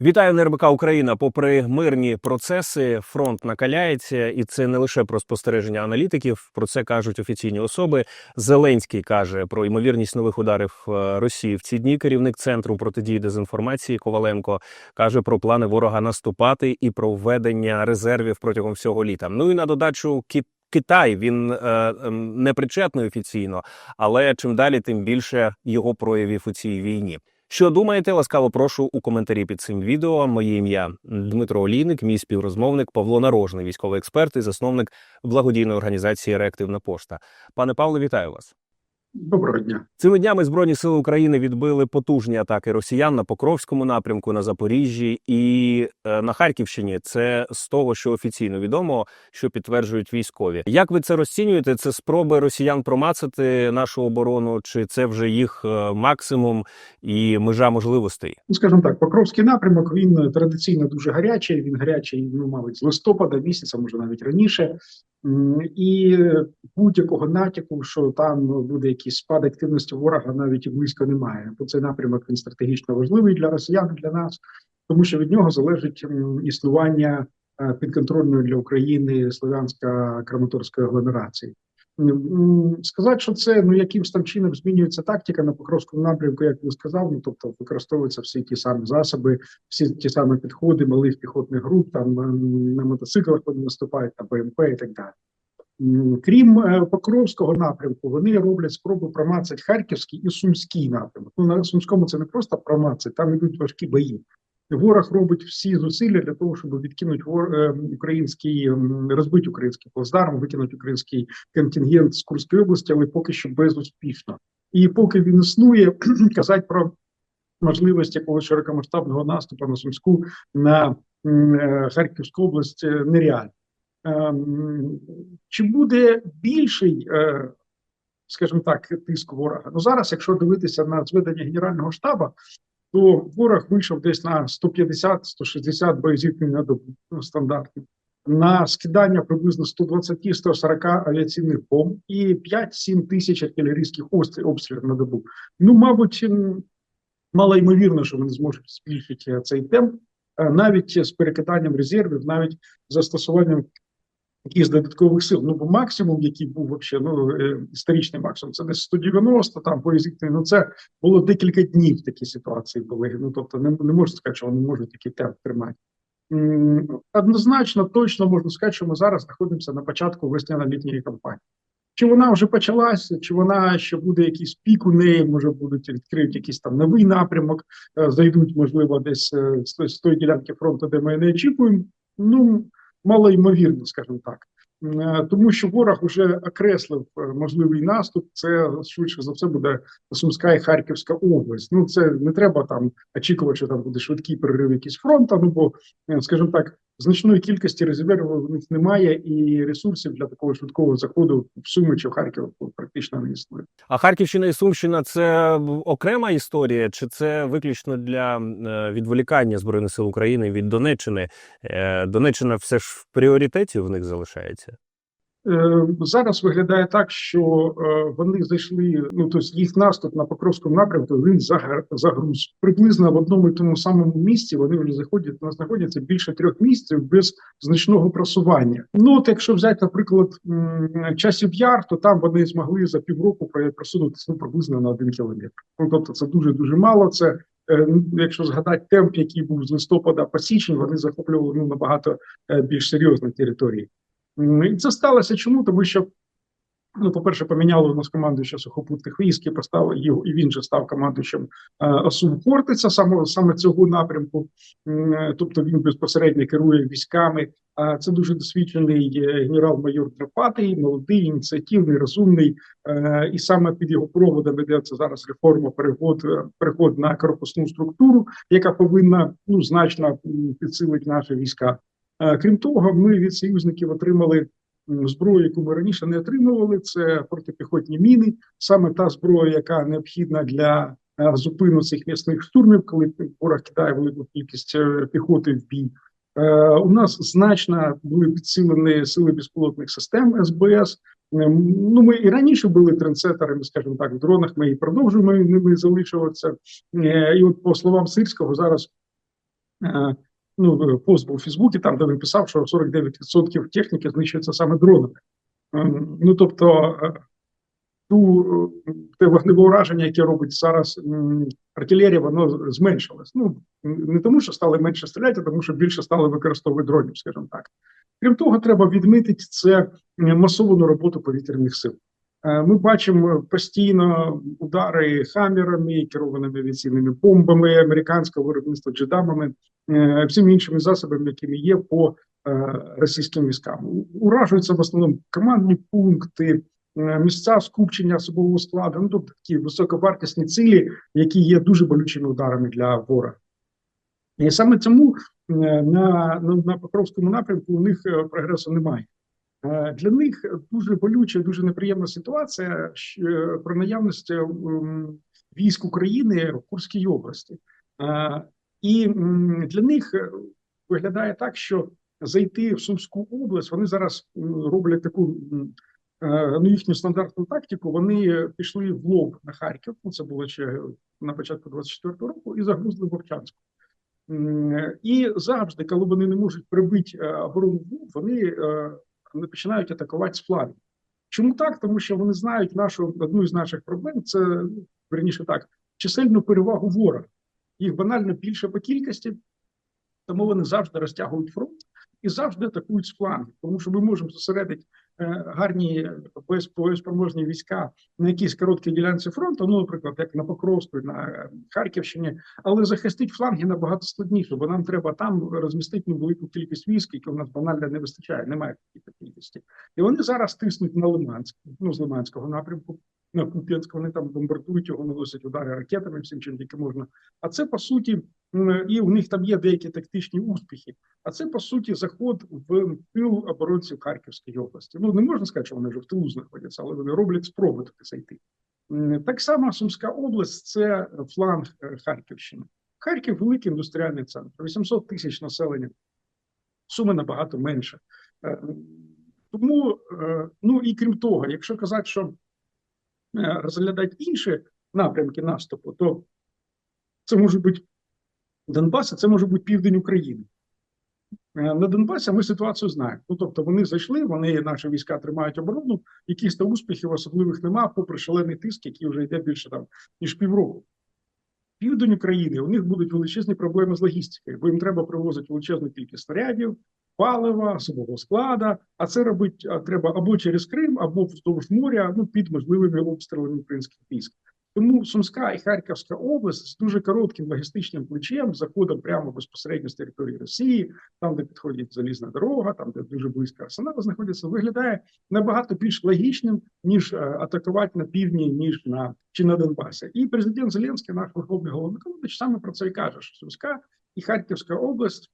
Вітаю НРБК Україна. Попри мирні процеси, фронт накаляється, і це не лише про спостереження аналітиків. Про це кажуть офіційні особи. Зеленський каже про ймовірність нових ударів е, Росії в ці дні. Керівник центру протидії дезінформації Коваленко каже про плани ворога наступати і про введення резервів протягом всього літа. Ну і на додачу Кит. Китай він е, ем, не причетний офіційно, але чим далі, тим більше його проявів у цій війні. Що думаєте? Ласкаво прошу у коментарі під цим відео. Моє ім'я Дмитро Олійник, мій співрозмовник Павло Нарожний, військовий експерт і засновник благодійної організації Реактивна пошта. Пане Павло, вітаю вас. Доброго дня. Цими днями Збройні сили України відбили потужні атаки росіян на Покровському напрямку, на Запоріжжі і е, на Харківщині. Це з того, що офіційно відомо, що підтверджують військові. Як ви це розцінюєте? Це спроби росіян промацати нашу оборону, чи це вже їх е, максимум і межа можливостей? Ну, скажімо так, Покровський напрямок він традиційно дуже гарячий. Він гарячий, ну мабуть, з листопада місяця, може навіть раніше. І будь-якого натяку, що там буде якийсь спад активності ворога, навіть і близько немає. Бо цей напрямок він стратегічно важливий для росіян, для нас, тому що від нього залежить існування е, підконтрольної для України слов'янська краматорської агломерації. Сказати, що це ну якимсь там чином змінюється тактика на Покровському напрямку, як ви сказав, ну тобто використовуються всі ті самі засоби, всі ті самі підходи малих піхотних груп, там на мотоциклах вони наступають на БМП і так далі. Крім е, Покровського напрямку, вони роблять спробу промацати Харківський і Сумський напрямок. Ну на Сумському це не просто промацати, там йдуть важкі бої. Ворог робить всі зусилля для того, щоб відкинути е, український розбити український плацдарм, викинути український контингент з Курської області, але поки що безуспішно. І поки він існує, казати про можливість якогось широкомасштабного наступу на Сумську на е, Харківську область е, нереально. Чи буде більший, скажімо так, тиск ворога? Ну зараз, якщо дивитися на зведення Генерального штабу, то ворог вийшов десь на 150-160 боєзіткнень на добу ну, стандартно. На скидання приблизно 120-140 авіаційних бомб і 5-7 тисяч артилерійських обстрілів на добу. Ну, мабуть, мало ймовірно, що вони зможуть збільшити е, цей темп, е, навіть з перекиданням резервів, навіть застосуванням якихось додаткових сил. Ну, бо максимум, який був вообще, ну, е, історичний максимум, це десь 190, там поїздки, ну це було декілька днів такі ситуації були. Ну, тобто не, не можна сказати, що вони можуть такий темп тримати. Однозначно, точно можна сказати, що ми зараз знаходимося на початку весняно-літньої кампанії. Чи вона вже почалася, чи вона ще буде якийсь пік у неї, може будуть відкриють якийсь там новий напрямок, е, зайдуть, можливо, десь е, з тої ділянки фронту, де ми не очікуємо. Ну, мало ймовірно, скажімо так. Е, Тому що ворог вже окреслив е, можливий наступ. Це швидше за все буде Сумська і Харківська область. Ну це не треба там очікувати, що там буде швидкий перерив якийсь фронту. Ну бо, е, скажімо так, значної кількості резервів них немає, і ресурсів для такого швидкого заходу в Суми чи в Харків практично не існує. А Харківщина і Сумщина це окрема історія, чи це виключно для відволікання збройних сил України від Донеччини? Донеччина все ж в пріоритеті в них залишається. Е, Зараз виглядає так, що е, вони зайшли. Ну тобто їх наступ на Покровському напрямку він загруз. Приблизно в одному і тому самому місці вони вже заходять знаходяться більше трьох місяців без значного просування. Ну от якщо взяти, наприклад, часів яр, то там вони змогли за півроку про- просунутися ну, приблизно на один кілометр. Ну тобто це дуже дуже мало. Це е, якщо згадати темп, який був з листопада по січень, вони захоплювали ну набагато більш серйозні території. І це сталося чому? Тому що, ну, по-перше, поміняли у нас командуюча сухопутних військ і поставили його, і він же став командуючим е, ОСУ Хортиця, саме, саме цього напрямку. Е, Тобто він безпосередньо керує військами. А це дуже досвідчений е, генерал-майор Драпатий, молодий, ініціативний, розумний. І саме під його проводом ведеться зараз реформа переход, переход на корпусну структуру, яка повинна ну, значно підсилити наші війська. Е, Крім того, ми від союзників отримали зброю, яку ми раніше не отримували. Це протипіхотні міни, саме та зброя, яка необхідна для е, зупину цих м'ясних штурмів, коли ворог кидає велику кількість е, піхоти в бій. У нас значно були підсилені сили безпілотних систем СБС. Ну, ми і раніше були трендсеттерами, скажімо так, в дронах. Ми і продовжуємо ними залишуватися. І от по словам Сирського, зараз ну, пост був у Фейсбуці, там, де він писав, що 49% техніки знищується саме дронами. Ем, Ну, тобто, е, ту, е, те вогневе ураження, яке робить зараз артилерія, воно зменшилось. Ну, не тому, що стали менше стріляти, а тому що більше стали використовувати дронів, скажімо так. Крім того, треба відмітити це масовану роботу повітряних сил. Е, Ми бачимо постійно удари хамерами, керованими авіаційними бомбами, американського виробництва джедамами, е, всіми іншими засобами, якими є по е, російським військам. Уражуються в основному командні пункти, е, місця скупчення особового складу, ну тобто такі високовартісні цілі, які є дуже болючими ударами для ворога. І саме тому е, на, на, на Покровському напрямку у них е, прогресу немає. Е, Для них дуже болюча, дуже неприємна ситуація щ- е, про наявність е, військ України в Курській області. Е, І для них е, виглядає так, що зайти в Сумську область вони зараз роблять таку е, ну, їхню стандартну тактику. Вони пішли в лоб на Харків. Ну, це було ще на початку 24-го року, і загрузли в Вовчанську. І завжди, коли вони не можуть прибити е, оборону вони е, вони починають атакувати з флангів. Чому так? Тому що вони знають нашу одну із наших проблем це верніше так, чисельну перевагу ворога. Їх банально більше по кількості, тому вони завжди розтягують фронт і завжди атакують з флангів. Тому що ми можемо зосередити е, гарні боєспроможні війська на якійсь короткій ділянці фронту, ну, наприклад, як на Покровську, на Харківщині, але захистити фланги набагато складніше, бо нам треба там розмістити невелику кількість військ, які у нас банально не вистачає, немає такої кількості. І вони зараз тиснуть на Лиманськ, ну з Лиманського напрямку. На Куп'янськ вони там бомбардують його, наносять удари ракетами, всім чим тільки можна. А це по суті, і у них там є деякі тактичні успіхи. А це по суті заход в тил оборонців Харківської області. Ну не можна сказати, що вони вже в тилу знаходяться, але вони роблять спроби туди зайти. Так само Сумська область це фланг е, Харківщини. Харків великий індустріальний центр, 800 тисяч населення. Суми набагато менше. Е, Тому, е, ну і крім того, якщо казати, що розглядати інші напрямки наступу, то це може бути Донбас, а це може бути південь України. Е, На Донбасі ми ситуацію знаємо. Ну тобто вони зайшли, вони наші війська тримають оборону, якісь то успіхів особливих нема, попри шалений тиск, який вже йде більше там ніж півроку. Південь України у них будуть величезні проблеми з логістикою, бо їм треба привозити величезну кількість снарядів, палива, особового склада. А це робить треба або через Крим, або вздовж моря, ну під можливими обстрілами українських військ. Тому Сумська і Харківська область з дуже коротким логістичним плечем, заходом прямо безпосередньо з території Росії, там, де підходить залізна дорога, там де дуже близько арсенал знаходиться, виглядає набагато більш логічним ніж е, атакувати на півдні, ніж на чи на Донбасі. І президент Зеленський, наш верховний головнокомандуючий, саме про це і каже: що Сумська і Харківська область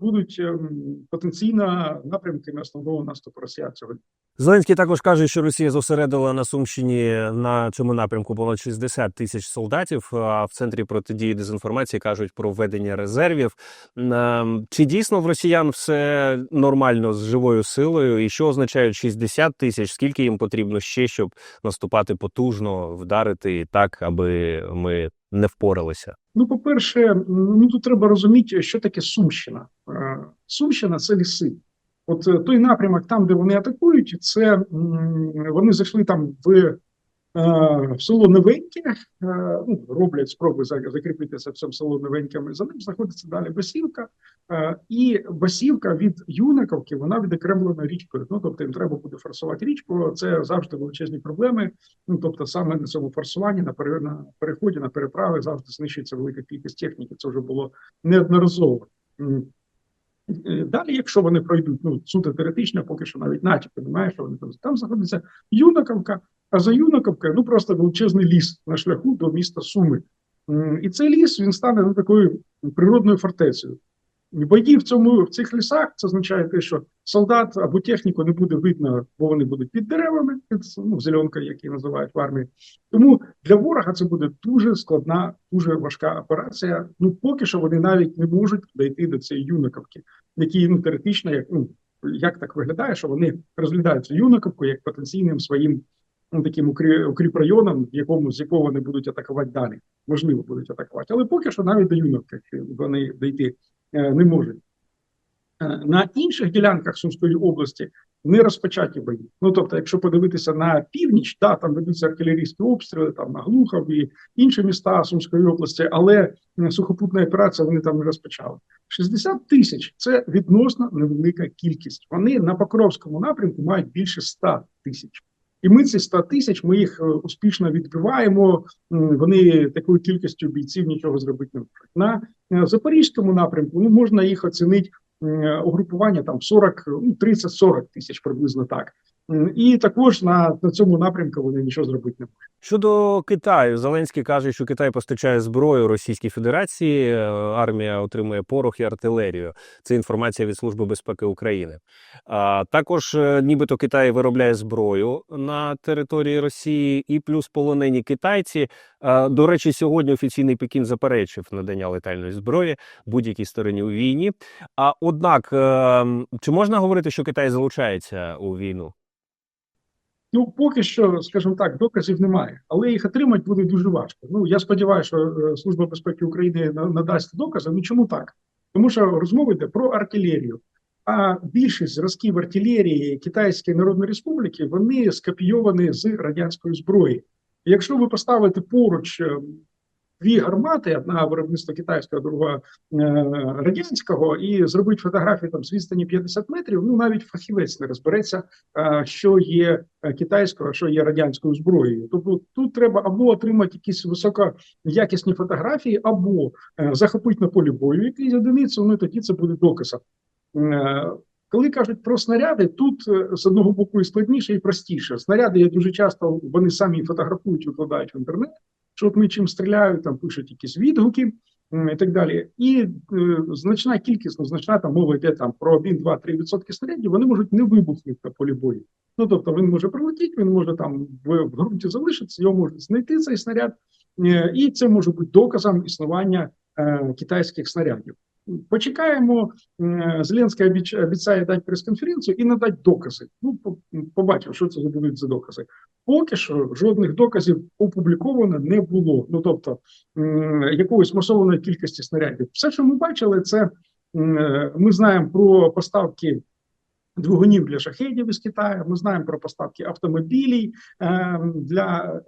будуть ем, потенційно напрямками основного наступу Росіян сьогодні. Зеленський також каже, що Росія зосередила на Сумщині на цьому напрямку понад 60 тисяч солдатів. А в центрі протидії дезінформації кажуть про введення резервів. Ем, Чи дійсно в росіян все нормально з живою силою? І що означають 60 тисяч? Скільки їм потрібно ще, щоб наступати потужно, вдарити так, аби ми не впоралися? Ну, по-перше, ну тут треба розуміти, що таке Сумщина. Е, Сумщина це ліси. От е, той напрямок, там, де вони атакують, це вони зайшли там в, в село Новеньке, е, ну, роблять спроби за- закріпитися в цьому село Новеньками. За ним знаходиться далі Басівка, е, і Басівка від Юнаковки вона відокремлена річкою. Ну тобто їм треба буде форсувати річку. Це завжди величезні проблеми. Ну тобто, саме на цьому форсуванні, на пере- переході, на переправи завжди знищується велика кількість техніки. Це вже було неодноразово. Е, Далі, якщо вони пройдуть, ну суто теоретично, поки що навіть натяку немає, що вони там там знаходиться Юнаковка, а за Юнаковкою ну просто величезний ліс на шляху до міста Суми. І цей ліс він стане ну, такою природною фортецею. Бої в цьому в цих лісах це означає те, що солдат або техніку не буде видно, бо вони будуть під деревами, під ну, зеленка, які називають в армії. Тому для ворога це буде дуже складна, дуже важка операція. Ну поки що вони навіть не можуть дійти до цієї юнаковки, які ну теоретично, як ну як так виглядає, що вони розглядають цю юнаковку як потенційним своїм ну, таким укрі- укріпрайоном, в якому з якого вони будуть атакувати далі. Можливо, будуть атакувати, але поки що навіть до юнаковки вони дійти е, не можуть. Е, На інших ділянках Сумської області не розпочаті бої. Ну тобто, якщо подивитися на північ, да, там ведуться артилерійські обстріли, там на Глухов і інші міста Сумської області, але сухопутна операція вони там не розпочали. 60 тисяч це відносно невелика кількість. Вони на Покровському напрямку мають більше 100 тисяч. І ми ці 100 тисяч ми їх е, успішно відбиваємо. Вони такою кількістю бійців нічого зробити не можуть. На е, запорізькому напрямку ну можна їх оцінити угрупування там 40, ну 30-40 тисяч приблизно так. І також на, на цьому напрямку вони нічого зробити не можуть. Щодо Китаю, Зеленський каже, що Китай постачає зброю Російській Федерації. е, Армія отримує порох і артилерію. Це інформація від Служби безпеки України. А також, е, нібито Китай виробляє зброю на території Росії, і плюс полонені китайці. А, До речі, сьогодні офіційний Пекін заперечив надання летальної зброї будь-якій стороні у війні. А однак, е, чи можна говорити, що Китай залучається у війну? Ну, поки що, скажімо так, доказів немає, але їх отримати буде дуже важко. Ну я сподіваюся, що е, Служба безпеки України надасть докази. Ну чому так? Тому що розмова йде про артилерію. А більшість зразків артилерії Китайської Народної Республіки вони скопійовані з радянської зброї. Якщо ви поставите поруч е, дві гармати, одна виробництва китайського, друга е, радянського, і зробити фотографії там з відстані 50 метрів, ну навіть фахівець не розбереться, е, що є е, китайською, а що є радянською зброєю. Тобто тут треба або отримати якісь високоякісні фотографії, або захопити на полі бою якісь одиницю, ну тоді це буде доказом. Коли кажуть про снаряди, тут з одного боку і складніше, і простіше. Снаряди я дуже часто вони самі фотографують, викладають в інтернет, що от ми чим стріляють, там пишуть якісь відгуки і так далі. І е, значна кількість, ну значна там мова йде там про 1, 2, 3 відсотки снарядів, вони можуть не вибухнути на полі бою. Ну тобто він може прилетіти, він може там в, в ґрунті залишитися, його можуть знайти цей снаряд, е, і це може бути доказом існування е, китайських снарядів. Почекаємо. Зеленський обіцяє дати прес-конференцію і надати докази. Ну, по- побачимо, що це будуть за докази. Поки що жодних доказів опубліковано не було. Ну тобто якоїсь масованої кількості снарядів. Все, що ми бачили, це ми знаємо про поставки. Двигунів для шахедів із Китаю. Ми знаємо про поставки автомобілів е, для,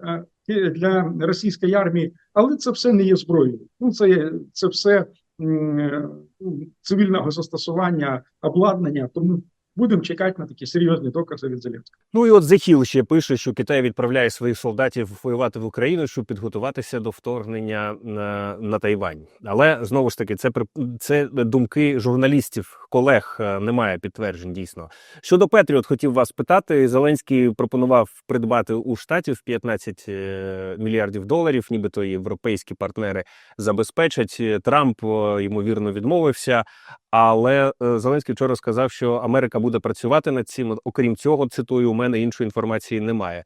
е, для російської армії, але це все не є зброєю. Ну це це все цивільного застосування обладнання. Тому будемо чекати на такі серйозні докази від Зеленського. Ну і от Зехіл ще пише, що Китай відправляє своїх солдатів воювати в Україну, щоб підготуватися до вторгнення на, на Тайвань. Але знову ж таки, це це думки журналістів, колег. е, Немає підтверджень дійсно. Щодо Петріот, хотів вас питати. Зеленський пропонував придбати у штатів 15 е, мільярдів доларів, нібито європейські партнери забезпечать. Трамп ймовірно відмовився. Але е, Зеленський вчора сказав, що Америка буде працювати над цим. Окрім цього, цитую, у мене іншої інформації немає.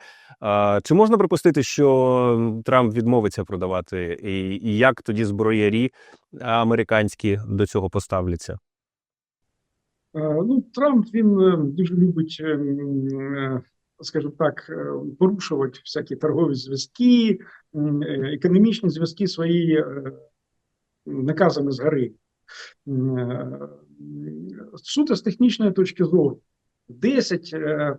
Чи можна припустити, що Трамп відмовиться продавати, і, як тоді зброярі американські до цього поставляться? Е, Ну, Трамп він е, дуже любить, е, скажімо так, порушувати всякі торгові зв'язки, економічні зв'язки свої наказами згори. Суто з технічної точки зору, 10 е,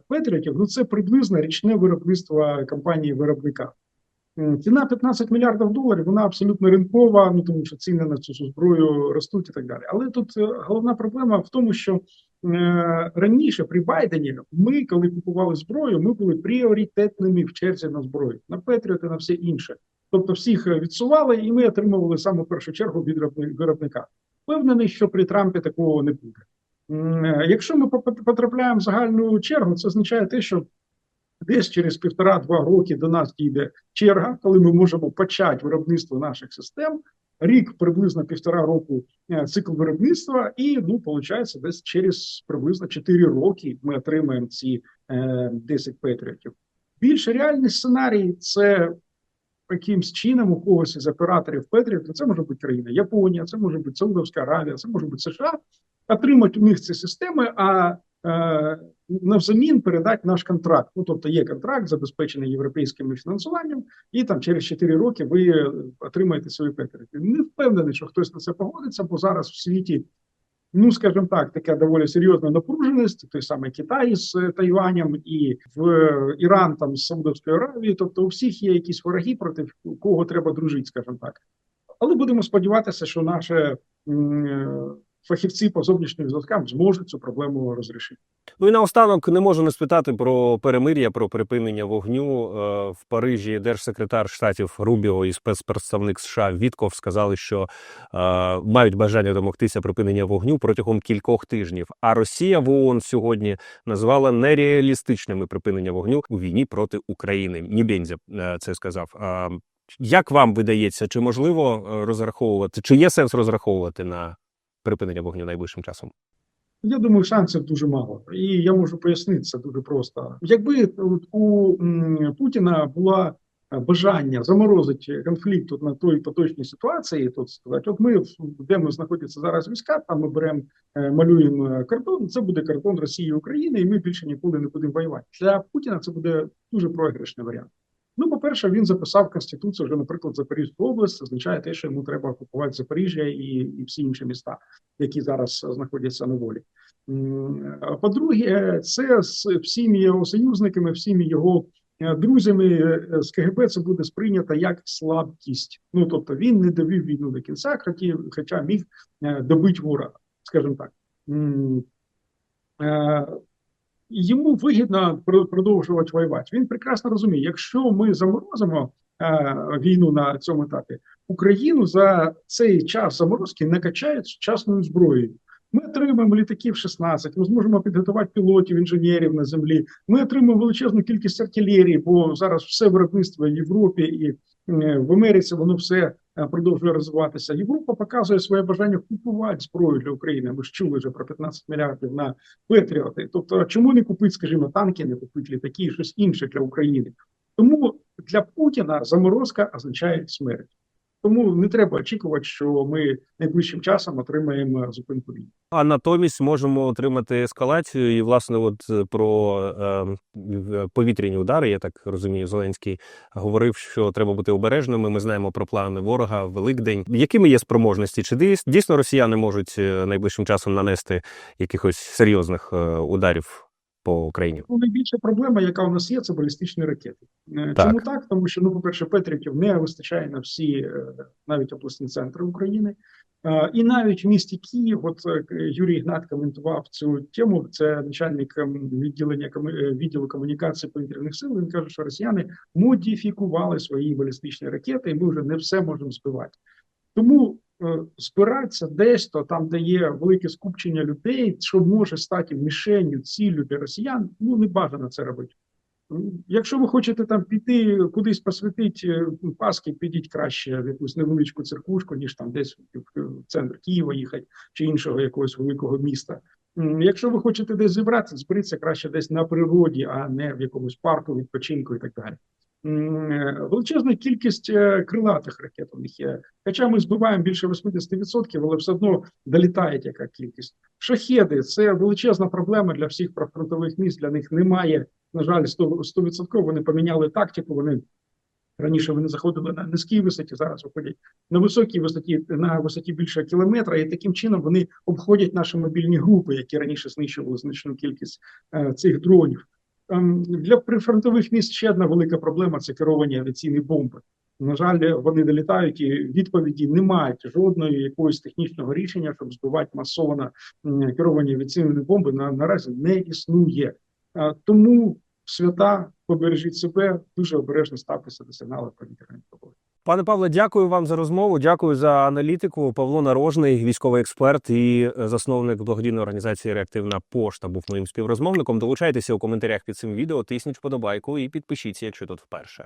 ну це приблизно річне виробництво компанії виробника. Ціна 15 мільярдів доларів, вона абсолютно ринкова, ну тому що ціни на цю зброю ростуть і так далі. Але тут е, головна проблема в тому, що е, раніше при Байдені ми, коли купували зброю, ми були пріоритетними в черзі на зброю, на Петріот і на все інше. Тобто всіх відсували, і ми отримували саме першу чергу від виробника. Впевнений, що при Трампі такого не буде. Е, Якщо ми потрапляємо в загальну чергу, це означає те, що десь через півтора-два роки до нас дійде черга, коли ми можемо почати виробництво наших систем. Рік приблизно півтора року е, цикл виробництва, і ну виходить, десь через приблизно 4 роки ми отримаємо ці е, 10 патріотів. Більш реальний сценарій це якимсь чином у когось із операторів Петріотів, це може бути країна Японія, це може бути Саудовська Аравія, це може бути США. Отримати у них ці системи, а е, навзамін передати наш контракт. Ну тобто є контракт, забезпечений європейським фінансуванням, і там через 4 роки ви отримаєте свої петрики. Не впевнений, що хтось на це погодиться, бо зараз в світі. Ну, скажімо так, така доволі серйозна напруженість, той самий Китай з е, Тайванем і в Іран там з Саудовською Аравією. Тобто, у всіх є якісь вороги, проти кого треба дружити, скажімо так. Але будемо сподіватися, що наші м, е, фахівці по зовнішнім зв'язкам зможуть цю проблему розрішити. Ну і наостанок не можу не спитати про перемир'я, про припинення вогню Е, в Парижі. Держсекретар штатів Рубіо і спецпредставник США Вітков сказали, що е, мають бажання домогтися припинення вогню протягом кількох тижнів. А Росія в ООН сьогодні назвала нереалістичними припинення вогню у війні проти України. Нібензя е, це сказав. Як вам видається, чи можливо розраховувати, чи є сенс розраховувати на припинення вогню найближчим часом? Я думаю, шансів дуже мало, і я можу пояснити це дуже просто. Якби у Путіна була е, бажання заморозити конфлікт на той поточній ситуації, то сказати, от ми де ми знаходяться зараз війська, там ми беремо е, малюємо кордон. Це буде кордон Росії і України, і ми більше ніколи не будемо воювати. Для Путіна це буде дуже програшний варіант. Ну, по-перше, він записав конституцію вже, наприклад, Запорізьку область. Це означає те, що йому треба окупувати Запоріжжя і, і всі інші міста, які зараз знаходяться на волі. По-друге, це з всіми його союзниками, всіми його е, друзями е, з КГБ це буде сприйнято як слабкість. Ну тобто він не довів війну до кінця, хоча міг е, добити ворога, скажімо так. Йому вигідно про- продовжувати воювати. Він прекрасно розуміє, якщо ми заморозимо е, війну на цьому етапі, Україну за цей час заморозки накачають сучасною зброєю. Ми отримаємо літаків 16, ми зможемо підготувати пілотів, інженерів на землі. Ми отримаємо величезну кількість артилерії, бо зараз все виробництво в Європі і е, в Америці воно все продовжує розвиватися. Європа показує своє бажання купувати зброю для України. Ми ж чули вже про 15 мільярдів на Петріоти. Тобто, чому не купити, скажімо, танки, не купити літаки, і щось інше для України? Тому для Путіна заморозка означає смерть. Тому не треба очікувати, що ми найближчим часом отримаємо зупинку війни. А натомість можемо отримати ескалацію. І, власне, от е, про е, повітряні удари, я так розумію, Зеленський говорив, що треба бути обережними. Ми знаємо про плани ворога Великдень. Якими є спроможності? Чи дійс- дійсно росіяни можуть е, найближчим часом нанести якихось серйозних е, ударів по Україні? Ну, найбільша проблема, яка у нас є, це балістичні ракети. Е, Так. Чому так? Тому що, ну, по-перше, Петрітів не вистачає на всі е, навіть обласні центри України. Е, І навіть в місті Київ, от Юрій Ігнат коментував цю тему. Це начальник ем, відділення відділу комунікації повітряних сил. Він каже, що росіяни модифікували свої балістичні ракети, і ми вже не все можемо збивати. Тому збиратися десь то там, де є велике скупчення людей, що може стати мішенню, ціллю для росіян, ну не бажано це робити. Якщо ви хочете там піти кудись посвятити е, Паски, підіть краще в якусь невеличку церквушку, ніж там десь в центр Києва їхати чи іншого якогось великого міста. Якщо ви хочете десь зібратися, зберіться краще десь на природі, а не в якомусь парку, відпочинку і так далі. Е, Величезна кількість е, крилатих ракет у них є. Хоча ми збиваємо більше 80%, але все одно долітає яка кількість. Шахеди це величезна проблема для всіх прифронтових міст. Для них немає, на жаль, 100%, 100% Вони поміняли тактику. Вони раніше вони заходили на низькій висоті, зараз виходять на високій висоті, на висоті більше кілометра, і таким чином вони обходять наші мобільні групи, які раніше знищували значну кількість е, цих дронів. Ем, Для прифронтових міст ще одна велика проблема це керовані авіаційні бомби. На жаль, вони не літають і відповіді не мають жодної якогось технічного рішення, щоб збивати масово керовані авіаційні бомби. На наразі не існує. Е, Тому свята побережіть себе, дуже обережно ставтеся до сигналу повітряної тривоги. Пане Павле, дякую вам за розмову. Дякую за аналітику. Павло Нарожний, військовий експерт і е, засновник благодійної організації Реактивна пошта, був моїм співрозмовником. Долучайтеся у коментарях під цим відео, тисніть вподобайку і підпишіться, якщо тут вперше.